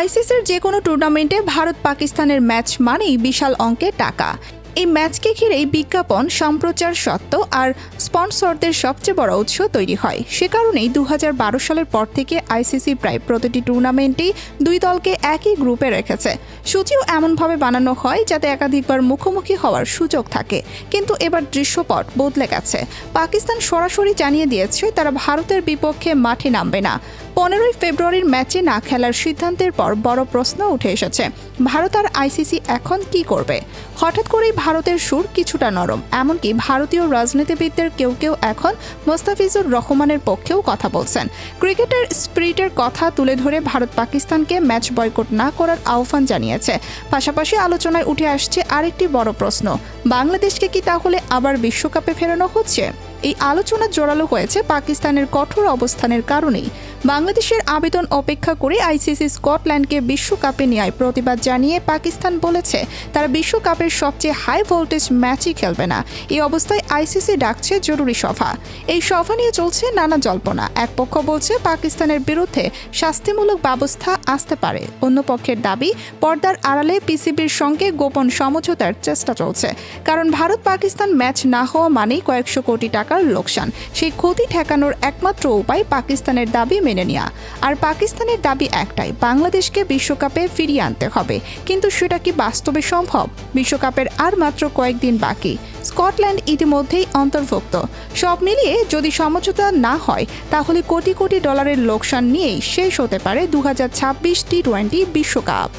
আইসিসির যে কোনো টুর্নামেন্টে ভারত পাকিস্তানের ম্যাচ মানেই বিশাল অঙ্কের টাকা। এই ম্যাচকে ঘিরেই বিজ্ঞাপন, সম্প্রচার সত্ত্ব আর স্পন্সরদের সবচেয়ে বড় উৎস তৈরি হয়। সে কারণেই দু হাজার বারো সালের পর থেকে আইসিসি প্রায় প্রতিটি টুর্নামেন্টেই দুই দলকে একই গ্রুপে রেখেছে। সূচিও এমনভাবে বানানো হয় যাতে একাধিকবার মুখোমুখি হওয়ার সুযোগ থাকে। কিন্তু এবার দৃশ্যপট বদলে গেছে। পাকিস্তান সরাসরি জানিয়ে দিয়েছে, তারা ভারতের বিপক্ষে মাঠে নামবে না। পনেরোই ফেব্রুয়ারির ম্যাচে না খেলার সিদ্ধান্তের পর বড় প্রশ্ন উঠে এসেছে, ভারত আর আইসিসি এখন কি করবে? হঠাৎ করেই ভারতের সুর কিছুটা নরম, এমনকি ভারতীয় রাজনীতিবিদদের কেউ কেউ এখন মোস্তাফিজুর রহমানের পক্ষেও কথা বলছেন। ক্রিকেটের স্পিরিটের কথা তুলে ধরে ভারত পাকিস্তানকে ম্যাচ বয়কট না করার আহ্বান জানিয়েছে। পাশাপাশি আলোচনায় উঠে আসছে আরেকটি বড় প্রশ্ন, বাংলাদেশকে কি তাহলে আবার বিশ্বকাপে ফেরানো হচ্ছে? এই আলোচনা জোরালো হয়েছে পাকিস্তানের কঠোর অবস্থানের কারণেই। বাংলাদেশের আবেদন অপেক্ষা করে আইসিসি স্কটল্যান্ডকে বিশ্বকাপে নেওয়ায় প্রতিবাদ জানিয়ে পাকিস্তান বলেছে, তারা বিশ্বকাপের সবচেয়ে হাই ভোল্টেজ ম্যাচই খেলবে না। এই অবস্থায় আইসিসি ডাকছে জরুরি সভা। এই সভা নিয়ে চলছে নানা জল্পনা। এক পক্ষ বলছে পাকিস্তানের বিরুদ্ধে শাস্তিমূলক ব্যবস্থা আসতে পারে। অন্য পক্ষের দাবি, পর্দার আড়ালে পিসিবির সঙ্গে গোপন সমঝোতার চেষ্টা চলছে। কারণ ভারত পাকিস্তান ম্যাচ না হওয়া মানেই কয়েকশো কোটি টাকার লোকসান। সেই ক্ষতি ঠেকানোর একমাত্র উপায় পাকিস্তানের দাবি মেনে নেওয়া আর পাকিস্তানের দাবি একটাই, বাংলাদেশকে বিশ্বকাপে ফিরিয়ে আনতে হবে। কিন্তু সেটা কি বাস্তবে সম্ভব? বিশ্বকাপের আর মাত্র কয়েকদিন বাকি। স্কটল্যান্ড ইতিমধ্যেই অন্তর্ভুক্ত। সব মিলিয়ে যদি সমঝোতা না হয়, তাহলে কোটি কোটি ডলারের লোকসান নিয়েই শেষ হতে পারে দু হাজার ছাব্বিশ টি টোয়েন্টি বিশ্বকাপ।